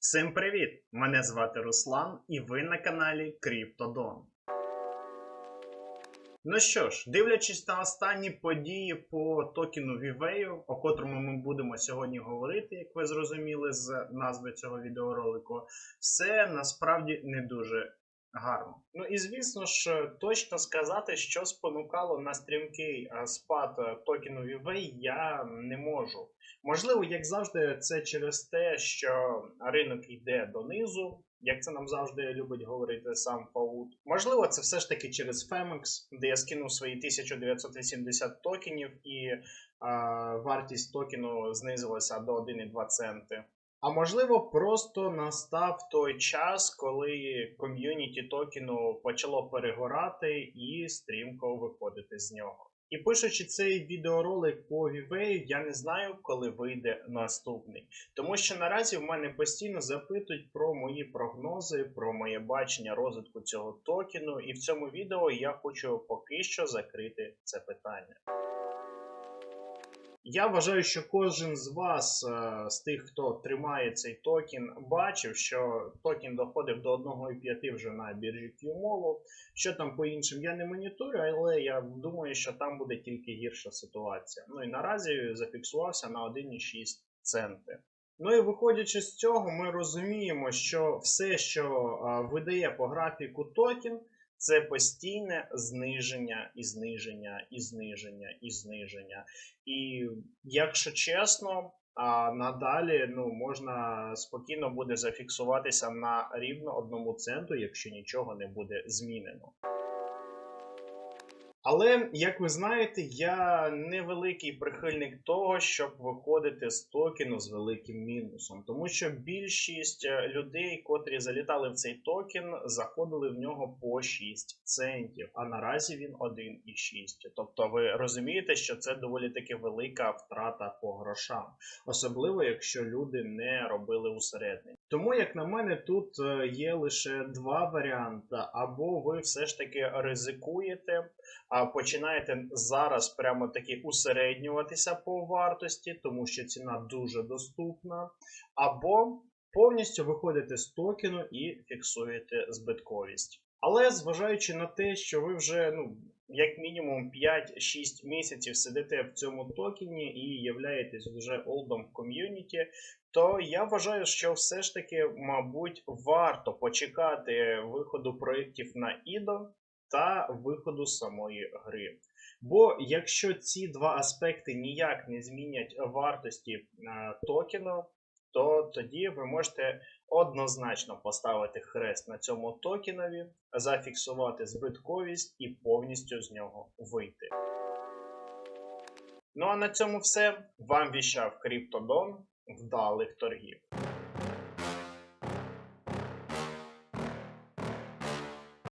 Всім привіт! Мене звати Руслан, і ви на каналі Криптодон. Ну що ж, дивлячись на останні події по токену Viveo, о котрому ми будемо сьогодні говорити, як ви зрозуміли з назви цього відеоролику, все насправді не дуже гарно. Ну і звісно ж, точно сказати, що спонукало на стрімкий е, спад е, токену Viveo, я не можу. Можливо, як завжди, це через те, що ринок йде донизу, як це нам завжди любить говорити сам Фаут. Можливо, це все ж таки через Femex, де я скинув свої 1980 токенів, і а, вартість токену знизилася до 1,2 центи. А можливо, просто настав той час, коли ком'юніті токену почало перегорати і стрімко виходити з нього. І пишучи цей відеоролик по Viveo, я не знаю, коли вийде наступний. Тому що наразі в мене постійно запитують про мої прогнози, про моє бачення розвитку цього токену. І в цьому відео я хочу поки що закрити це питання. Я вважаю, що кожен з вас, е, з тих, хто тримає цей токен, бачив, що токен доходив до 1,5 вже на біржі QMOL. Що там по іншим я не моніторю, але я думаю, що там буде тільки гірша ситуація. Ну і наразі зафіксувався на 1,6 центи. Ну і виходячи з цього, ми розуміємо, що все, що видає по графіку токен, це постійне зниження і зниження, і зниження, і зниження. І якщо чесно, а надалі ну, можна спокійно буде зафіксуватися на рівно одному центу, якщо нічого не буде змінено. Але, як ви знаєте, я невеликий прихильник того, щоб виходити з токену з великим мінусом, тому що більшість е, людей, котрі залітали в цей токен, заходили в нього по 6 центів, а наразі він 1,6. Тобто, ви розумієте, що це доволі таки велика втрата по грошам, особливо якщо люди не робили усередині. Тому, як на мене, тут е, є лише два варіанти: або ви все ж таки ризикуєте а починаєте зараз прямо таки усереднюватися по вартості, тому що ціна дуже доступна, або повністю виходите з токену і фіксуєте збитковість. Але зважаючи на те, що ви вже ну, як мінімум 5-6 місяців сидите в цьому токені і являєтесь вже олдом в ком'юніті, то я вважаю, що все ж таки, мабуть, варто почекати виходу проєктів на IDO, та виходу самої гри. Бо якщо ці два аспекти ніяк не змінять вартості е, токену, то тоді ви можете однозначно поставити хрест на цьому токенові, зафіксувати збитковість і повністю з нього вийти. Ну а на цьому все. Вам віщав Криптодон. Вдалих торгів.